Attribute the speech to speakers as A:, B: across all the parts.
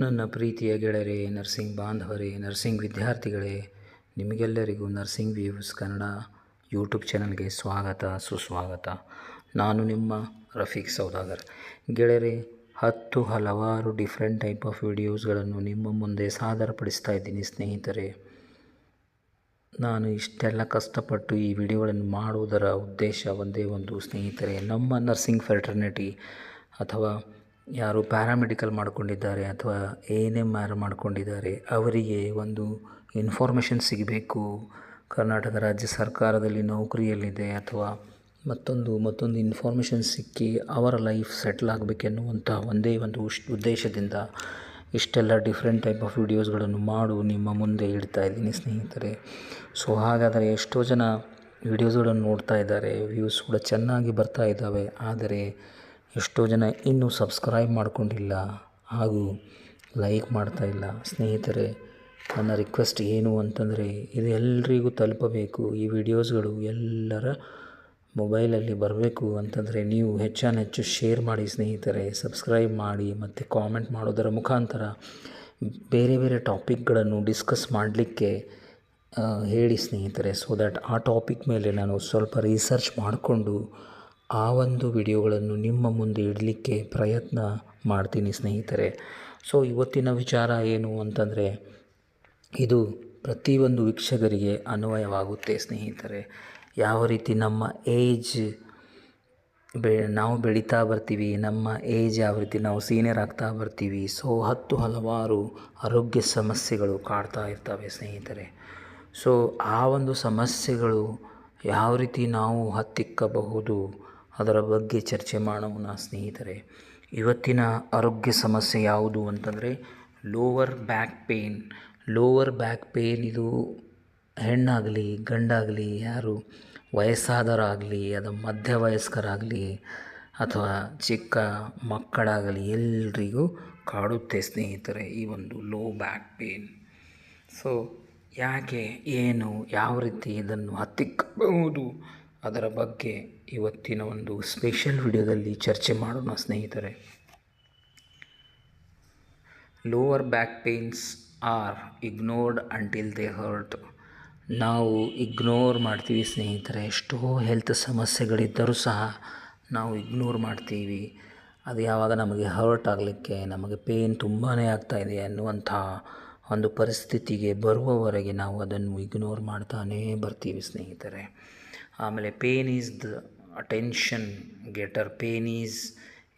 A: ನನ್ನ ಪ್ರೀತಿಯ ಗೆಳೆಯರೇ, ನರ್ಸಿಂಗ್ ಬಾಂಧವರೇ, ನರ್ಸಿಂಗ್ ವಿದ್ಯಾರ್ಥಿಗಳೇ, ನಿಮಗೆಲ್ಲರಿಗೂ ನರ್ಸಿಂಗ್ ವ್ಯೂಸ್ ಕನ್ನಡ ಯೂಟ್ಯೂಬ್ ಚಾನಲ್ಗೆ ಸ್ವಾಗತ, ಸುಸ್ವಾಗತ. ನಾನು ನಿಮ್ಮ ರಫೀಕ್ ಸೌದಾಗರ್. ಗೆಳೆಯರೇ, ಹತ್ತು ಹಲವಾರು ಡಿಫ್ರೆಂಟ್ ಟೈಪ್ ಆಫ್ ವಿಡಿಯೋಸ್ಗಳನ್ನು ನಿಮ್ಮ ಮುಂದೆ ಸಾದರಪಡಿಸ್ತಾ ಇದ್ದೀನಿ ಸ್ನೇಹಿತರೆ. ನಾನು ಇಷ್ಟೆಲ್ಲ ಕಷ್ಟಪಟ್ಟು ಈ ವಿಡಿಯೋಗಳನ್ನು ಮಾಡುವುದರ ಉದ್ದೇಶ ಒಂದೇ ಒಂದು ಸ್ನೇಹಿತರೆ, ನಮ್ಮ ನರ್ಸಿಂಗ್ ಫೆಟರ್ನಿಟಿ ಅಥವಾ ಯಾರು ಪ್ಯಾರಾಮೆಡಿಕಲ್ ಮಾಡಿಕೊಂಡಿದ್ದಾರೆ ಅಥವಾ ಎ ಎನ್ ಎಂ ಆರ್ ಮಾಡಿಕೊಂಡಿದ್ದಾರೆ, ಅವರಿಗೆ ಒಂದು ಇನ್ಫಾರ್ಮೇಷನ್ ಸಿಗಬೇಕು. ಕರ್ನಾಟಕ ರಾಜ್ಯ ಸರ್ಕಾರದಲ್ಲಿ ನೌಕರಿಯಲ್ಲಿದೆ ಅಥವಾ ಮತ್ತೊಂದು ಮತ್ತೊಂದು ಇನ್ಫಾರ್ಮೇಷನ್ ಸಿಕ್ಕಿ ಅವರ ಲೈಫ್ ಸೆಟ್ಲ್ ಆಗಬೇಕೆನ್ನುವಂಥ ಒಂದೇ ಒಂದು ಉದ್ದೇಶದಿಂದ ಇಷ್ಟೆಲ್ಲ ಡಿಫ್ರೆಂಟ್ ಟೈಪ್ ಆಫ್ ವಿಡಿಯೋಸ್ಗಳನ್ನು ಮಾಡು ನಿಮ್ಮ ಮುಂದೆ ಇಡ್ತಾ ಇದ್ದೀನಿ ಸ್ನೇಹಿತರೆ. ಸೊ ಹಾಗಾದರೆ ಎಷ್ಟೋ ಜನ ವಿಡಿಯೋಸ್ಗಳನ್ನು ನೋಡ್ತಾ ಇದ್ದಾರೆ ವ್ಯೂಸ್ ಕೂಡ ಚೆನ್ನಾಗಿ ಬರ್ತಾ ಇದ್ದಾವೆ. ಆದರೆ ಎಷ್ಟೋ ಜನ ಇನ್ನೂ ಸಬ್ಸ್ಕ್ರೈಬ್ ಮಾಡಿಕೊಂಡಿಲ್ಲ ಹಾಗೂ ಲೈಕ್ ಮಾಡ್ತಾ ಇಲ್ಲ. ಸ್ನೇಹಿತರೆ, ನನ್ನ ರಿಕ್ವೆಸ್ಟ್ ಏನು ಅಂತಂದರೆ, ಇದು ಎಲ್ರಿಗೂ ತಲುಪಬೇಕು. ಈ ವಿಡಿಯೋಸ್ಗಳು ಎಲ್ಲರ ಮೊಬೈಲಲ್ಲಿ ಬರಬೇಕು ಅಂತಂದರೆ, ನೀವು ಹೆಚ್ಚಾನೆಚ್ಚು ಶೇರ್ ಮಾಡಿ ಸ್ನೇಹಿತರೆ, ಸಬ್ಸ್ಕ್ರೈಬ್ ಮಾಡಿ ಮತ್ತು ಕಾಮೆಂಟ್ ಮಾಡೋದರ ಮುಖಾಂತರ ಬೇರೆ ಬೇರೆ ಟಾಪಿಕ್ಗಳನ್ನು ಡಿಸ್ಕಸ್ ಮಾಡಲಿಕ್ಕೆ ಹೇಳಿ ಸ್ನೇಹಿತರೆ. ಸೊ ದ್ಯಾಟ್ ಆ ಟಾಪಿಕ್ ಮೇಲೆ ನಾನು ಸ್ವಲ್ಪ ರಿಸರ್ಚ್ ಮಾಡಿಕೊಂಡು ಆ ಒಂದು ವಿಡಿಯೋಗಳನ್ನು ನಿಮ್ಮ ಮುಂದೆ ಇಡಲಿಕ್ಕೆ ಪ್ರಯತ್ನ ಮಾಡ್ತೀನಿ ಸ್ನೇಹಿತರೆ. ಸೊ ಇವತ್ತಿನ ವಿಚಾರ ಏನು ಅಂತಂದರೆ, ಇದು ಪ್ರತಿಯೊಂದು ವೀಕ್ಷಕರಿಗೆ ಅನ್ವಯವಾಗುತ್ತೆ ಸ್ನೇಹಿತರೆ. ಯಾವ ರೀತಿ ನಮ್ಮ ಏಜ್ ಬೆ, ನಾವು ಬೆಳೀತಾ ಬರ್ತೀವಿ, ನಮ್ಮ ಏಜ್ ಯಾವ ರೀತಿ ನಾವು ಸೀನಿಯರ್ ಆಗ್ತಾ ಬರ್ತೀವಿ ಸೊ ಹತ್ತು ಹಲವಾರು ಆರೋಗ್ಯ ಸಮಸ್ಯೆಗಳು ಕಾಡ್ತಾ ಇರ್ತವೆ ಸ್ನೇಹಿತರೆ. ಸೊ ಆ ಒಂದು ಸಮಸ್ಯೆಗಳು ಯಾವ ರೀತಿ ನಾವು ಹತ್ತಿಕ್ಕಬಹುದು ಅದರ ಬಗ್ಗೆ ಚರ್ಚೆ ಮಾಡೋಣ, ಸ್ನೇಹಿತರೆ. ಇವತ್ತಿನ ಆರೋಗ್ಯ ಸಮಸ್ಯೆ ಯಾವುದು ಅಂತಂದರೆ lower back pain lower back pain ಇದು ಹೆಣ್ಣಾಗಲಿ, ಗಂಡಾಗಲಿ, ಯಾರು ವಯಸ್ಸಾದರಾಗಲಿ ಅದು ಮಧ್ಯ ವಯಸ್ಕರಾಗಲಿ ಅಥವಾ ಚಿಕ್ಕ ಮಕ್ಕಳಾಗಲಿ ಎಲ್ರಿಗೂ ಕಾಡುತ್ತೆ, ಸ್ನೇಹಿತರೆ, ಈ ಒಂದು ಲೋ ಬ್ಯಾಕ್ ಪೇನ್ ಸೊ ಯಾಕೆ, ಏನು, ಯಾವ ರೀತಿ ಇದನ್ನು ಹತ್ತಿಕ್ಕಬಹುದು? ಅದರ ಬಗ್ಗೆ ಇವತ್ತಿನ ಒಂದು ಸ್ಪೆಷಲ್ ವಿಡಿಯೋದಲ್ಲಿ ಚರ್ಚೆ ಮಾಡೋಣ ಸ್ನೇಹಿತರೆ. Lower back pains are ignored until they hurt ನಾವು ಇಗ್ನೋರ್ ಮಾಡ್ತೀವಿ ಸ್ನೇಹಿತರೆ. ಎಷ್ಟೋ ಹೆಲ್ತ್ ಸಮಸ್ಯೆಗಳಿದ್ದರೂ ಸಹ ನಾವು ಇಗ್ನೋರ್ ಮಾಡ್ತೀವಿ. ಅದು ಯಾವಾಗ ನಮಗೆ ಹರ್ಟ್ ಆಗಲಿಕ್ಕೆ, ನಮಗೆ ಪೇನ್ ತುಂಬಾ ಆಗ್ತಾಯಿದೆ ಅನ್ನುವಂಥ ಒಂದು ಪರಿಸ್ಥಿತಿಗೆ ಬರುವವರೆಗೆ ನಾವು ಅದನ್ನು ಇಗ್ನೋರ್ ಮಾಡ್ತಾನೇ ಬರ್ತೀವಿ ಸ್ನೇಹಿತರೆ. ಆಮೇಲೆ pain is the attention getter pain is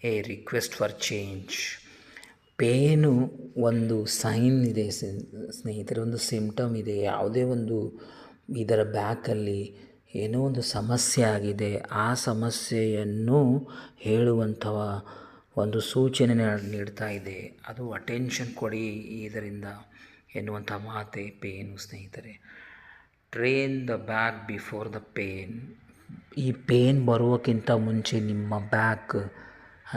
A: a request for change pain ಒಂದು ಸೈನ್ ಇದೆ ಸ್ನೇಹಿತರೆ, ಒಂದು ಸಿಮ್ಟಮ್ ಇದೆ. ಯಾವುದೇ ಒಂದು ಇದರ ಬ್ಯಾಕಲ್ಲಿ ಏನೋ ಒಂದು ಸಮಸ್ಯೆ ಆಗಿದೆ, ಆ ಸಮಸ್ಯೆಯನ್ನು ಹೇಳುವಂಥ ಒಂದು ಸೂಚನೆ ನೀಡ್ತಾ ಇದೆ. ಅದು ಅಟೆನ್ಷನ್ ಕೊಡಿ ಇದರಿಂದ ಎನ್ನುವಂಥ ಮಾತೆ ಪೇನು ಸ್ನೇಹಿತರೆ. Train the back before the pain ಈ ಪೇನ್ ಬರುವಕ್ಕಿಂತ ಮುಂಚೆ ನಿಮ್ಮ ಬ್ಯಾಕ್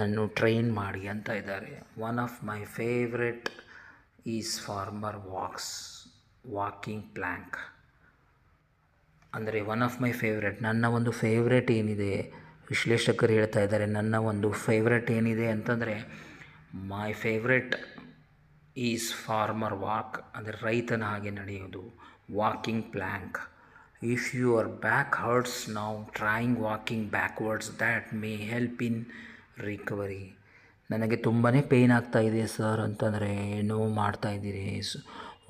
A: ಅನ್ನು ಟ್ರೈನ್ ಮಾಡಿ ಅಂತ ಇದ್ದಾರೆ. One of my favourite is farmer walks walking plank ಅಂದರೆ ಒನ್ ಆಫ್ ಮೈ ಫೇವ್ರೆಟ್ ನನ್ನ ಒಂದು ಫೇವ್ರೆಟ್ ಏನಿದೆ? ವಿಶ್ಲೇಷಕರು ಹೇಳ್ತಾ ಇದ್ದಾರೆ, ನನ್ನ ಒಂದು ಫೇವ್ರೆಟ್ ಏನಿದೆ ಅಂತಂದರೆ my favourite is farmer walk ಅಂದರೆ ರೈತನ ಹಾಗೆ ನಡೆಯೋದು. Walking plank. If your back hurts now, trying walking backwards that may help in recovery. ನನಗೆ ತುಂಬಾ ಪೇಯ್ನ್ ಆಗ್ತಾಯಿದೆ ಸರ್ ಅಂತಂದರೆ ಏನೋ ಮಾಡ್ತಾಯಿದ್ದೀರಿ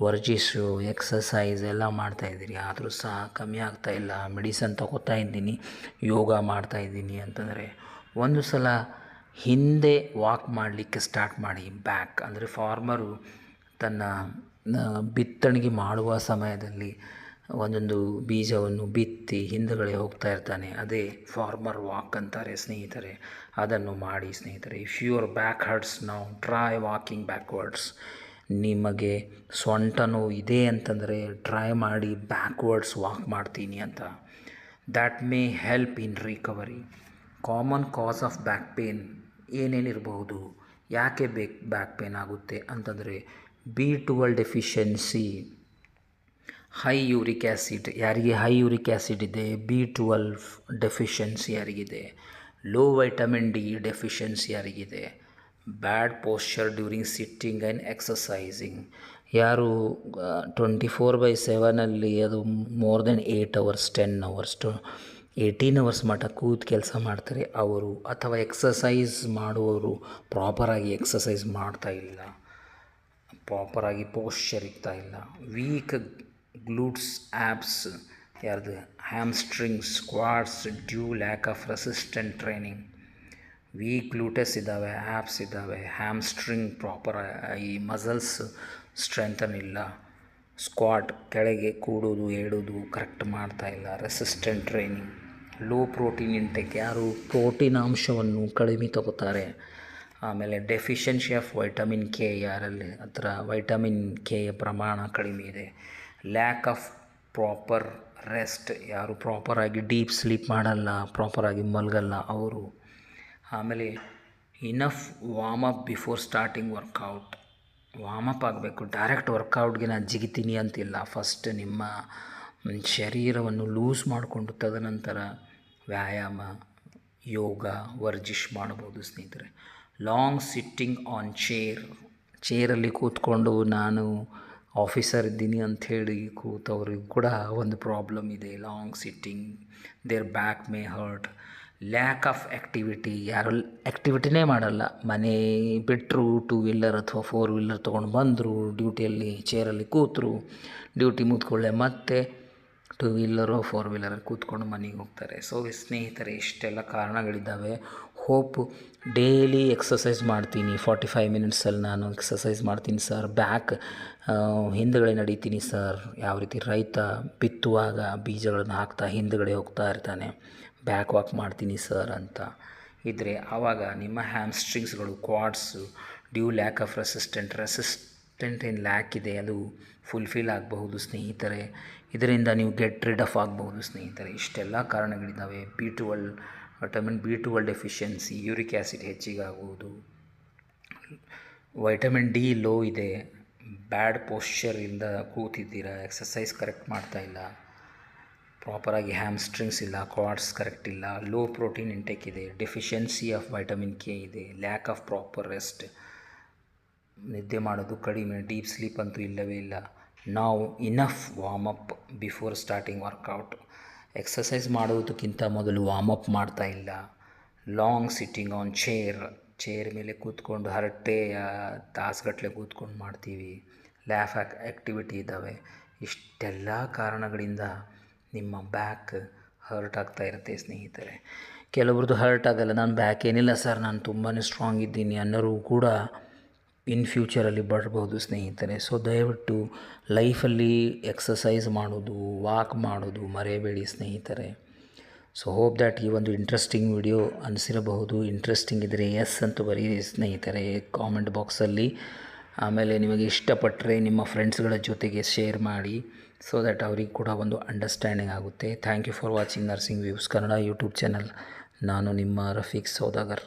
A: ವರ್ಜಿಸು ಎಕ್ಸಸೈಸ್ ಎಲ್ಲ ಮಾಡ್ತಾಯಿದ್ದೀರಿ ಆದರೂ ಸಹ ಕಮ್ಮಿ ಆಗ್ತಾಯಿಲ್ಲ ಮೆಡಿಸನ್ ತಗೋತಾ ಇದ್ದೀನಿ ಯೋಗ ಮಾಡ್ತಾಯಿದ್ದೀನಿ ಅಂತಂದರೆ ಒಂದು ಸಲ ಹಿಂದೆ ವಾಕ್ ಮಾಡಲಿಕ್ಕೆ ಸ್ಟಾರ್ಟ್ ಮಾಡಿ ಬ್ಯಾಕ್ ಅಂದರೆ ಫಾರ್ಮರು ತನ್ನ ಬಿತ್ತಣಿಗೆ ಮಾಡುವ ಸಮಯದಲ್ಲಿ ಒಂದೊಂದು ಬೀಜವನ್ನು ಬಿತ್ತಿ ಹಿಂದುಗಡೆ ಹೋಗ್ತಾ ಇರ್ತಾನೆ. ಅದೇ ಫಾರ್ಮರ್ ವಾಕ್ ಅಂತಾರೆ ಸ್ನೇಹಿತರೆ. ಅದನ್ನು ಮಾಡಿ ಸ್ನೇಹಿತರೆ. ಇಫ್ ಯುವರ್ ಬ್ಯಾಕ್ ಹರ್ಟ್ಸ್ ನಾವು ಟ್ರೈ ವಾಕಿಂಗ್ ಬ್ಯಾಕ್ವರ್ಡ್ಸ್ ನಿಮಗೆ ಸೊಂಟ ನೋವು ಇದೆ ಅಂತಂದರೆ ಟ್ರೈ ಮಾಡಿ ಬ್ಯಾಕ್ವರ್ಡ್ಸ್ ವಾಕ್ ಮಾಡ್ತೀನಿ ಅಂತ. That may help in recovery common cause of back pain ಏನೇನಿರಬಹುದು? ಯಾಕೆ ಬೇಕ್ ಬ್ಯಾಕ್ ಪೇನ್ ಆಗುತ್ತೆ ಅಂತಂದರೆ B twelve deficiency. High uric acid ಯಾರಿಗೆ ಹೈ ಯೂರಿಕ್ ಆ್ಯಸಿಡ್ ಇದೆ? ಬಿ ಟ್ವೆಲ್ವ್ ಡೆಫಿಷಿಯನ್ಸಿ ಯಾರಿಗಿದೆ? Low vitamin D deficiency ಯಾರಿಗಿದೆ? Bad posture during sitting and exercising ಯಾರು twenty four by ಸೆವೆನಲ್ಲಿ ಅದು more than eight hours, ten hours, to, eighteen hours ಮಟ್ಟ ಕೂತು ಕೆಲಸ ಮಾಡ್ತಾರೆ ಅವರು. ಅಥವಾ ಎಕ್ಸಸೈಸ್ ಮಾಡುವವರು ಪ್ರಾಪರಾಗಿ ಎಕ್ಸಸೈಸ್ ಮಾಡ್ತಾ ಇಲ್ಲ. ಪ್ರಾಪರಾಗಿ ಪೋಶ್ಚರ್ ಇರ್ತಾ ಇಲ್ಲ. ವೀಕ್ ಗ್ಲೂಟ್ಸ್ ಆ್ಯಪ್ಸ್ ಯಾರ್ದು? Hamstrings squads due lack of resistant training weak glutes ಇದ್ದಾವೆ ಆ್ಯಪ್ಸ್ ಇದ್ದಾವೆ. ಹ್ಯಾಮ್ಸ್ಟ್ರಿಂಗ್ ಪ್ರಾಪರ್ ಈ ಮಸಲ್ಸ್ ಸ್ಟ್ರೆಂಥನ್ ಇಲ್ಲ. ಸ್ಕ್ವಾಟ್ ಕೆಳಗೆ ಕೂಡೋದು, ಏಡೋದು ಕರೆಕ್ಟ್ ಮಾಡ್ತಾ ಇಲ್ಲ. Resistant training low protein intake ಯಾರು? ಪ್ರೋಟೀನ್ ಅಂಶವನ್ನು ಕಡಿಮೆ ತಗೋತಾರೆ. ಆಮೇಲೆ ಡೆಫಿಷಿಯನ್ಸಿ ಆಫ್ ವೈಟಮಿನ್ ಕೆ ಯಾರಲ್ಲಿ? ಹತ್ರ ವೈಟಮಿನ್ ಕೆ ಪ್ರಮಾಣ ಕಡಿಮೆ ಇದೆ. ಲ್ಯಾಕ್ ಆಫ್ ಪ್ರಾಪರ್ ರೆಸ್ಟ್ ಯಾರು ಪ್ರಾಪರಾಗಿ ಡೀಪ್ ಸ್ಲೀಪ್ ಮಾಡಲ್ಲ ಪ್ರಾಪರಾಗಿ ಮಲಗಲ್ಲ ಅವರು. ಆಮೇಲೆ enough warm up before starting workout warm up ಆಗಬೇಕು ಡೈರೆಕ್ಟ್ ವರ್ಕೌಟ್ಗೆ ನಾನು ಜಿಗಿತೀನಿ ಅಂತಿಲ್ಲ. ಫಸ್ಟ್ ನಿಮ್ಮ ಶರೀರವನ್ನು ಲೂಸ್ ಮಾಡಿಕೊಂಡು ತದನಂತರ ವ್ಯಾಯಾಮ, ಯೋಗ, ವರ್ಜಿಶ್ ಮಾಡ್ಬೋದು ಸ್ನೇಹಿತರೆ. ಲಾಂಗ್ ಸಿಟ್ಟಿಂಗ್ ಆನ್ ಚೇರ್ ಚೇರಲ್ಲಿ ಕೂತ್ಕೊಂಡು ನಾನು ಆಫೀಸರ್ ಇದ್ದೀನಿ ಅಂಥೇಳಿ ಕೂತವ್ರಿಗೂ ಕೂಡ ಒಂದು ಪ್ರಾಬ್ಲಮ್ ಇದೆ. Long sitting there back may hurt lack of activity ಯಾರು ಆ್ಯಕ್ಟಿವಿಟಿನೇ ಮಾಡಲ್ಲ. ಮನೆ ಬಿಟ್ಟರು ಟೂ ವೀಲರ್ ಅಥವಾ ಫೋರ್ ವೀಲರ್ ತೊಗೊಂಡು ಬಂದರು ಡ್ಯೂಟಿಯಲ್ಲಿ ಚೇರಲ್ಲಿ ಕೂತರು ಡ್ಯೂಟಿ ಮುತ್ಕೊಳ್ಳೆ ಮತ್ತೆ ಟೂ ವೀಲರು ಫೋರ್ ವೀಲರಲ್ಲಿ ಕೂತ್ಕೊಂಡು ಮನೆಗೆ ಹೋಗ್ತಾರೆ. ಸೊ ಸ್ನೇಹಿತರೆ, ಇಷ್ಟೆಲ್ಲ ಕಾರಣಗಳಿದ್ದಾವೆ. ಹೋಪ್ ಡೈಲಿ ಎಕ್ಸಸೈಸ್ ಮಾಡ್ತೀನಿ. ಫಾರ್ಟಿ ಫೈವ್ ಮಿನಿಟ್ಸಲ್ಲಿ ನಾನು ಎಕ್ಸಸೈಸ್ ಮಾಡ್ತೀನಿ ಸರ್. ಬ್ಯಾಕ್ ಹಿಂದುಗಡೆ ನಡೀತೀನಿ ಸರ್. ಯಾವ ರೀತಿ ರೈತ ಬಿತ್ತುವಾಗ ಬೀಜಗಳನ್ನು ಹಾಕ್ತಾ ಹಿಂದುಗಡೆ ಹೋಗ್ತಾ ಇರ್ತಾನೆ. ಬ್ಯಾಕ್ ವಾಕ್ ಮಾಡ್ತೀನಿ ಸರ್ ಅಂತ. ಇದ್ದರೆ ಆವಾಗ ನಿಮ್ಮ ಹ್ಯಾಮ್ಸ್ಟ್ರಿಂಗ್ಸ್ಗಳು, quads, due lack of resistant resistant ಏನು ಲ್ಯಾಕ್ ಇದೆ ಅದು ಫುಲ್ಫಿಲ್ ಆಗಬಹುದು ಸ್ನೇಹಿತರೆ. ಇದರಿಂದ ನೀವು ಗೆಟ್ ರಿಡ್ ಆಫ್ ಆಗಬಹುದು ಸ್ನೇಹಿತರೆ. ಇಷ್ಟೆಲ್ಲ ಕಾರಣಗಳಿದ್ದಾವೆ. B twelve vitamin B twelve deficiency uric acid ಹೆಚ್ಚಿಗಾಗುವುದು. Vitamin D low ಇದೆ. ಬ್ಯಾಡ್ ಪೋಶ್ಚರಿಂದ ಕೂತಿದ್ದೀರಾ? ಎಕ್ಸಸೈಸ್ ಕರೆಕ್ಟ್ ಮಾಡ್ತಾ ಇಲ್ಲ. ಪ್ರಾಪರಾಗಿ ಹ್ಯಾಮ್ಸ್ಟ್ರಿಂಗ್ಸ್ ಇಲ್ಲ ಕ್ವಾಡ್ಸ್ ಕರೆಕ್ಟ್ ಇಲ್ಲ. ಲೋ ಪ್ರೋಟೀನ್ ಇಂಟೇಕ್ ಇದೆ. ಡೆಫಿಷಿಯನ್ಸಿ ಆಫ್ ವೈಟಮಿನ್ ಕೆ ಇದೆ. ಲ್ಯಾಕ್ ಆಫ್ ಪ್ರಾಪರ್ ರೆಸ್ಟ್ ನಿದ್ದೆ ಮಾಡೋದು ಕಡಿಮೆ. ಡೀಪ್ ಸ್ಲೀಪ್ ಅಂತೂ ಇಲ್ಲವೇ ಇಲ್ಲ. ನಾವು enough warm up before starting workout exercise ಮಾಡುವುದಕ್ಕಿಂತ ಮೊದಲು ವಾರ್ಮ್ ಅಪ್ ಮಾಡ್ತಾ ಇಲ್ಲ. Long sitting on chair chair ಮೇಲೆ ಕೂತ್ಕೊಂಡು ಹರಟೆ ತಾಸುಗಟ್ಟಲೆ ಕೂತ್ಕೊಂಡು ಮಾಡ್ತೀವಿ. ಲ್ಯಾಫ್ ಆ್ಯಕ್ ಆ್ಯಕ್ಟಿವಿಟಿ ಇದ್ದಾವೆ. ಇಷ್ಟೆಲ್ಲ ಕಾರಣಗಳಿಂದ ನಿಮ್ಮ ಬ್ಯಾಕ್ ಹರ್ಟ್ ಆಗ್ತಾ ಇರುತ್ತೆ ಸ್ನೇಹಿತರೆ. ಕೆಲವ್ರದ್ದು ಹರ್ಟ್ ಆಗಲ್ಲ. ನಾನು ಬ್ಯಾಕ್ ಏನಿಲ್ಲ ಸರ್. ನಾನು ತುಂಬಾ ಸ್ಟ್ರಾಂಗ್ ಇದ್ದೀನಿ. ಅನ್ನೋರು ಕೂಡ ಇನ್ ಫ್ಯೂಚರಲ್ಲಿ ಬರ್ಬೋದು ಸ್ನೇಹಿತರೆ. ಸೊ ದಯವಿಟ್ಟು ಲೈಫಲ್ಲಿ ಎಕ್ಸಸೈಸ್ ಮಾಡೋದು ವಾಕ್ ಮಾಡೋದು ಮರೆಯಬೇಡಿ ಸ್ನೇಹಿತರೆ. ಸೊ ಹೋಪ್ ದ್ಯಾಟ್ ಈ ಒಂದು ಇಂಟ್ರೆಸ್ಟಿಂಗ್ ವಿಡಿಯೋ ಅನಿಸಿರಬಹುದು. ಇಂಟ್ರೆಸ್ಟಿಂಗ್ ಇದ್ದರೆ ಎಸ್ ಅಂತ ಬರೀ ಸ್ನೇಹಿತರೆ. ಕಾಮೆಂಟ್ ಬಾಕ್ಸಲ್ಲಿ ಆಮೇಲೆ ನಿಮಗೆ ಇಷ್ಟಪಟ್ಟರೆ ನಿಮ್ಮ ಫ್ರೆಂಡ್ಸ್ಗಳ ಜೊತೆಗೆ ಶೇರ್ ಮಾಡಿ ಸೊ ದ್ಯಾಟ್ ಅವ್ರಿಗೆ ಕೂಡ ಒಂದು ಅಂಡರ್ಸ್ಟ್ಯಾಂಡಿಂಗ್ ಆಗುತ್ತೆ. Thank you for watching nursing views Kannada YouTube channel ನಾನು ನಿಮ್ಮ ರಫೀಕ್ ಸೌದಾಗರ್.